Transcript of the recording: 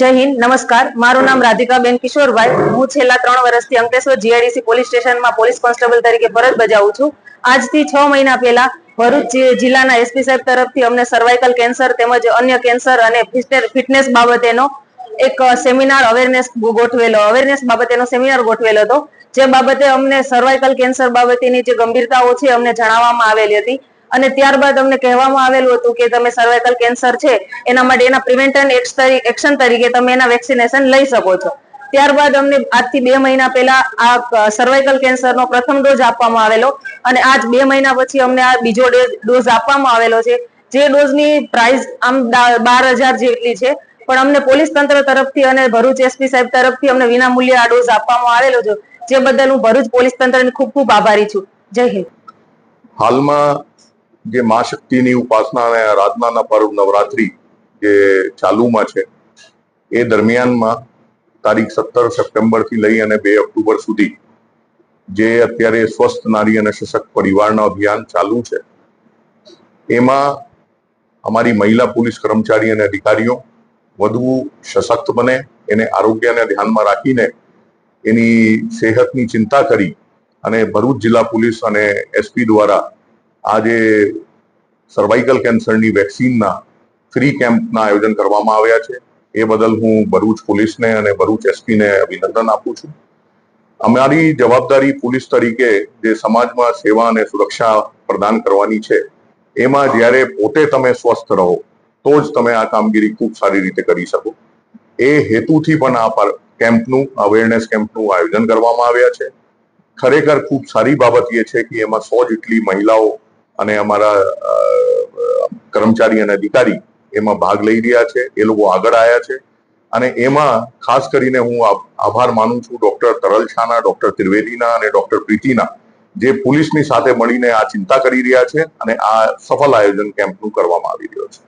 જય હિન્દ, નમસ્કાર. મારું નામ રાધિકાબેન કિશોરભાઈ. હું છેલ્લા ત્રણ વર્ષથી અંકલેશ્વર જીઆઈડીસી પોલીસ સ્ટેશનમાં પોલીસ કોન્સ્ટેબલ તરીકે ફરજ બજાવું છું. આજથી છ મહિના પહેલા ભરૂચ જિલ્લાના એસપી સાહેબ તરફથી અમને સર્વાઇકલ કેન્સર તેમજ અન્ય કેન્સર અને ફિટનેસ બાબતેનો એક સેમિનાર અવેરનેસ ગોઠવેલો અવેરનેસ બાબતેનો સેમિનાર ગોઠવેલો હતો. જે બાબતે અમને સર્વાઇકલ કેન્સર બાબતેની જે ગંભીરતાઓ છે અમને જણાવવામાં આવેલી હતી. અને ત્યારબાદ અમને કહેવામાં આવેલું હતું કે તમે સર્વાઇકલ કેન્સર છે, એના માટે એના પ્રિવેન્ટન એક્શન તરીકે તમે એના વેક્સિનેશન લઈ શકો છો. ત્યારબાદ અમને આજથી બે મહિના પહેલા આ સર્વાઇકલ કેન્સરનો પ્રથમ ડોઝ આપવામાં આવેલો અને આજ બે મહિના પછી અમને આ બીજો ડોઝ આપવામાં આવેલો છે. જે ડોઝની પ્રાઇસ આમ બાર હજાર જેટલી છે. પણ અમને પોલીસ તંત્ર તરફથી અને ભરૂચ એસપી સાહેબ તરફથી અમને વિનામૂલ્ય આ ડોઝ આપવામાં આવેલો છે. જે બદલ હું ભરૂચ પોલીસ તંત્રની ખૂબ ખૂબ આભારી છું. જય હિન્દ. હાલમાં જે મા શક્તિની ઉપાસના અને આરાધનાના પર્વ નવરાત્રી જે ચાલુમાં છે, એ દરમિયાનમાં તારીખ સત્તર સપ્ટેમ્બરથી લઈ અને બે ઓક્ટોબર સુધી જે અત્યારે સ્વસ્થ નારી અને સશક્ત પરિવારના અભિયાન ચાલુ છે, એમાં અમારી મહિલા પોલીસ કર્મચારી અને અધિકારીઓ વધુ સશક્ત બને, એને આરોગ્યને ધ્યાનમાં રાખીને એની સેહતની ચિંતા કરી અને ભરૂચ જિલ્લા પોલીસ અને એસપી દ્વારા આજે સર્વાઇકલ કેન્સરની વેક્સિનના ફ્રી કેમ્પના આયોજન કરવામાં આવ્યા છે. એ બદલ હું ભરૂચ પોલીસને અને ભરૂચ એસપીને અભિનંદન આપું છું. અમારી જવાબદારી પોલીસ તરીકે જે સમાજમાં સેવા અને સુરક્ષા પ્રદાન કરવાની છે, એમાં જ્યારે પોતે તમે સ્વસ્થ રહો, તો જ તમે આ કામગીરી ખૂબ સારી રીતે કરી શકો. એ હેતુથી પણ આ પર- કેમ્પનું અવેરનેસ કેમ્પનું આયોજન કરવામાં આવ્યા છે. ખરેખર ખૂબ સારી બાબત એ છે કે એમાં સો જેટલી મહિલાઓ અને અમારા કર્મચારી અને અધિકારી એમાં ભાગ લઈ રહ્યા છે, એ લોકો આગળ આવ્યા છે. અને એમાં ખાસ કરીને હું આભાર માનું છું ડોક્ટર તરલ શાહના, ડોક્ટર ત્રિવેદીના અને ડોક્ટર પ્રીતિના, જે પોલીસની સાથે મળીને આ ચિંતા કરી રહ્યા છે અને આ સફળ આયોજન કેમ્પનું કરવામાં આવી રહ્યો છે.